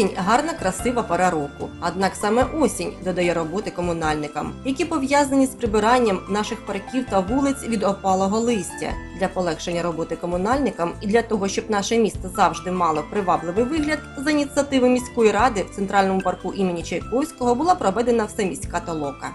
Осінь гарна, красива пора року. Однак саме осінь додає роботи комунальникам, які пов'язані з прибиранням наших парків та вулиць від опалого листя. Для полегшення роботи комунальникам і для того, щоб наше місто завжди мало привабливий вигляд, за ініціативи міської ради в центральному парку імені Чайковського була проведена всеміська толока.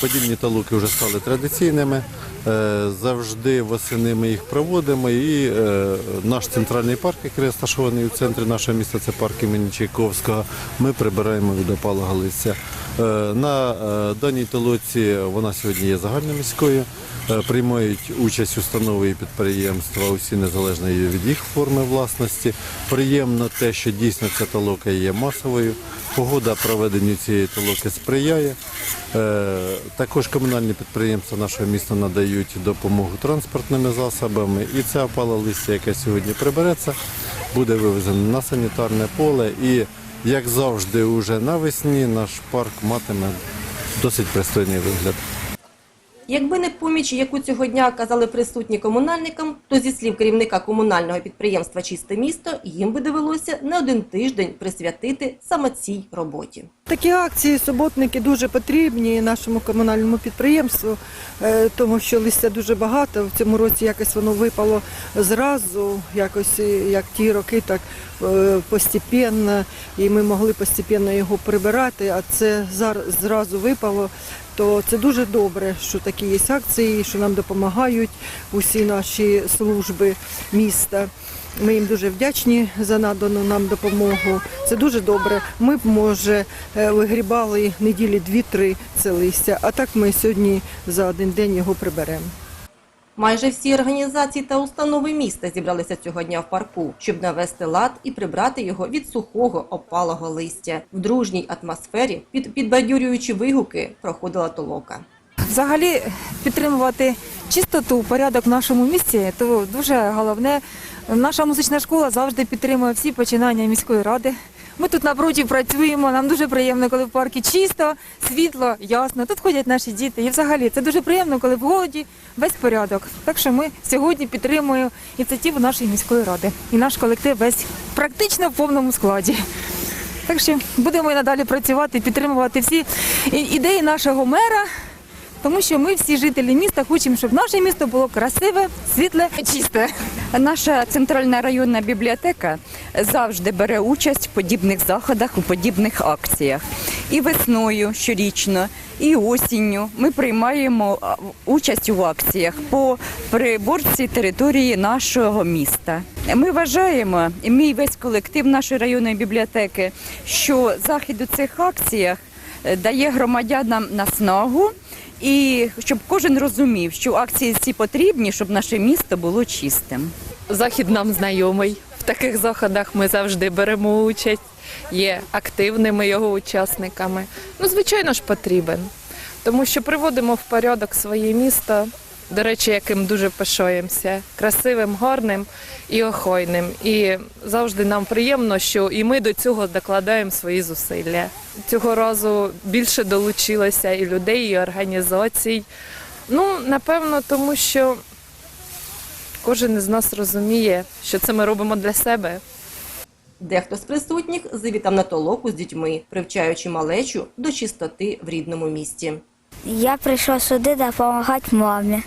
Подібні талуки вже стали традиційними. Е, Завжди восени ми їх проводимо. І е, наш центральний парк, який розташований у центрі нашого міста, це парк імені Чайковського. Ми прибираємо від опалого листя. Е, На е, даній толоці вона сьогодні є загальноміською. Е, Приймають участь установи і підприємства, усі незалежно від їх форми власності. Приємно те, що дійсно ця толока є масовою. Погода проведенню цієї толоки сприяє. Також комунальні підприємства нашого міста надають допомогу транспортними засобами. І ця опала листя, яка сьогодні прибереться, буде вивезена на санітарне поле. І, як завжди, уже навесні наш парк матиме досить пристойний вигляд. Якби не поміч, яку цього дня оказали присутні комунальникам, то зі слів керівника комунального підприємства Чисте місто їм би довелося не один тиждень присвятити саме цій роботі. Такі акції суботники дуже потрібні нашому комунальному підприємству, е, тому що листя дуже багато. В цьому році якось воно випало зразу, якось е, як ті роки, так е, постепенно, і ми могли постепенно його прибирати, а це зразу випало. То це дуже добре, що такі є акції, що нам допомагають усі наші служби міста. Ми їм дуже вдячні за надану нам допомогу. Це дуже добре. Ми б, може, е, вигрібали неділі дві-три це листя, а так ми сьогодні за один день його приберемо. Майже всі організації та установи міста зібралися цього дня в парку, щоб навести лад і прибрати його від сухого опалого листя. В дружній атмосфері під підбадьорюючі вигуки проходила толока. Взагалі підтримувати чистоту, порядок в нашому місті, то дуже головне. Наша музична школа завжди підтримує всі починання міської ради. Ми тут напроти працюємо. Нам дуже приємно, коли в парку чисто, світло, ясно. Тут ходять наші діти. І взагалі це дуже приємно, коли в городі весь порядок. Так що ми сьогодні підтримуємо ініціативу нашої міської ради. І наш колектив весь практично в повному складі. Так що будемо і надалі працювати, підтримувати всі ідеї нашого мера. Тому що ми всі жителі міста хочемо, щоб наше місто було красиве, світле, чисте. Наша центральна районна бібліотека завжди бере участь в подібних заходах, у подібних акціях. І весною щорічно, і осінню ми приймаємо участь у акціях по приборці території нашого міста. Ми вважаємо, і мій весь колектив нашої районної бібліотеки, що захід у цих акціях е, дає громадянам наснагу. І щоб кожен розумів, що акції ці потрібні, щоб наше місто було чистим. Захід нам знайомий. Таких заходах ми завжди беремо участь, є активними його учасниками. Ну, звичайно ж, потрібен, тому що приводимо в порядок своє місто, до речі, яким дуже пишаємося, красивим, гарним і охайним. І завжди нам приємно, що і ми до цього докладаємо свої зусилля. Цього разу більше долучилося і людей, і організацій. Ну, напевно, тому що Кожен із нас розуміє, що це ми робимо для себе. Дехто з присутніх завітав на толоку з дітьми, привчаючи малечу до чистоти в рідному місті. Я прийшла сюди допомагати мамі,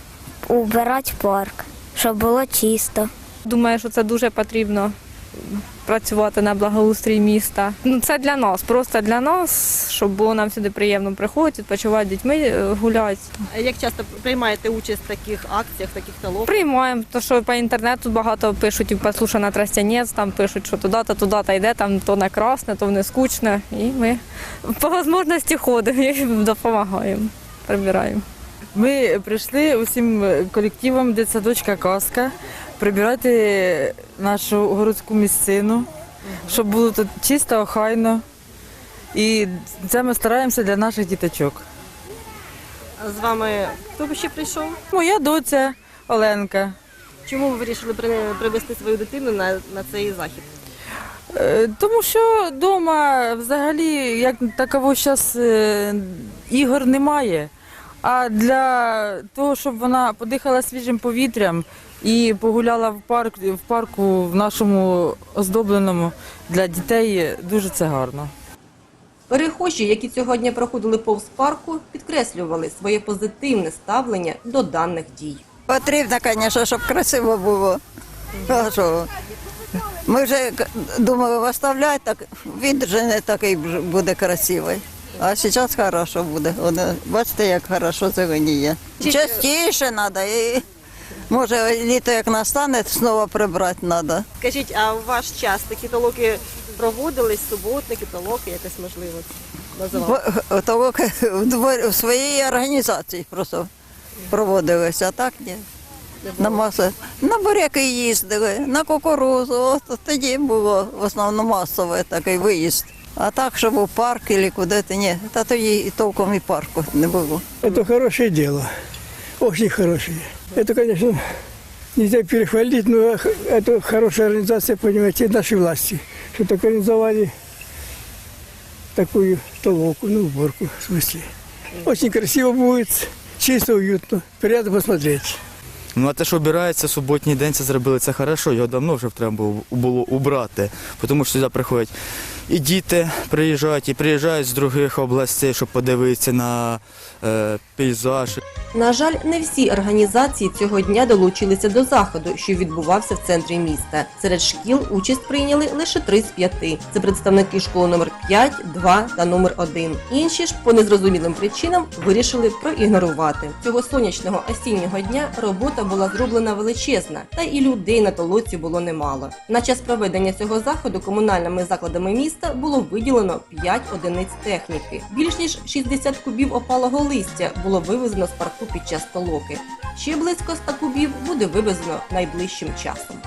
убирати парк, щоб було чисто. Думаю, що це дуже потрібно працювати на благоустрій міста. Ну це для нас, просто для нас, щоб було нам сюди приємно приходити, відпочивати з дітьми, е, гуляти. Як часто приймаєте участь в таких акціях, в таких талоках? Приймаємо, то що по інтернету багато пишуть, і послушана тростянець, там пишуть, що туди-то, туди-то йде, там то не красне, то не скучне. І ми по можливості ходимо і допомагаємо, прибираємо. Ми прийшли усім колективом дитсадочка Казка прибирати нашу городську місцину, щоб було тут чисто, охайно. І це ми стараємося для наших діточок. А З вами хто ще прийшов? Моя доця Оленка. Чому ви вирішили привезти свою дитину на, на цей захід? Е, Тому що вдома взагалі як таково зараз ігор немає. А для того, щоб вона подихала свіжим повітрям і погуляла в парк в парку в нашому оздобленому для дітей, дуже це гарно. Перехожі, які цього дня проходили повз парку, підкреслювали своє позитивне ставлення до даних дій. Потрібно, звісно, щоб красиво було. Що? Ми вже думали виставляти, так він вже не такий буде красивий. А зараз хорошо буде. Бачите, як хорошо зеленіє. Частіше треба. І, може, літо як настане, знову прибрати треба. Скажіть, а у ваш час такі толоки проводились, суботники, толоки, якось можливо називали? Толоки в дворі- в своїй організації просто проводилися, а так ні. На маси. На буряки їздили, на кукурузу. От тоді було в основному масовий такий виїзд. А так, щоб у парк або куди-то, ні. Та тоді і толком і парку не було. Это хорошее дело, очень хорошее. Это, конечно, нельзя перехвалить, но х- это хорошая организация, понимаете, нашей власти, что так организовали такую толоку, ну, уборку, в смысле. Очень красиво будет, чисто, уютно, приятно посмотреть. Ну а те, що обирається суботній день, це зробили це хорошо. Його давно вже треба було, було убрати. Тому що сюди приходять і діти приїжджають, і приїжджають з других областей, щоб подивитися на е, пейзаж. На жаль, не всі організації цього дня долучилися до заходу, що відбувався в центрі міста. Серед шкіл участь прийняли лише три з п'яти. Це представники школи номер 5, 2 та номер 1. Інші ж по незрозумілим причинам вирішили проігнорувати. Цього сонячного осіннього дня робота була зроблена величезна, та і людей на толоці було немало. На час проведення цього заходу комунальними закладами міста було виділено 5 одиниць техніки. Більш ніж 60 кубів опалого листя було вивезено з парку під час толоки. Ще близько 100 кубів буде вивезено найближчим часом.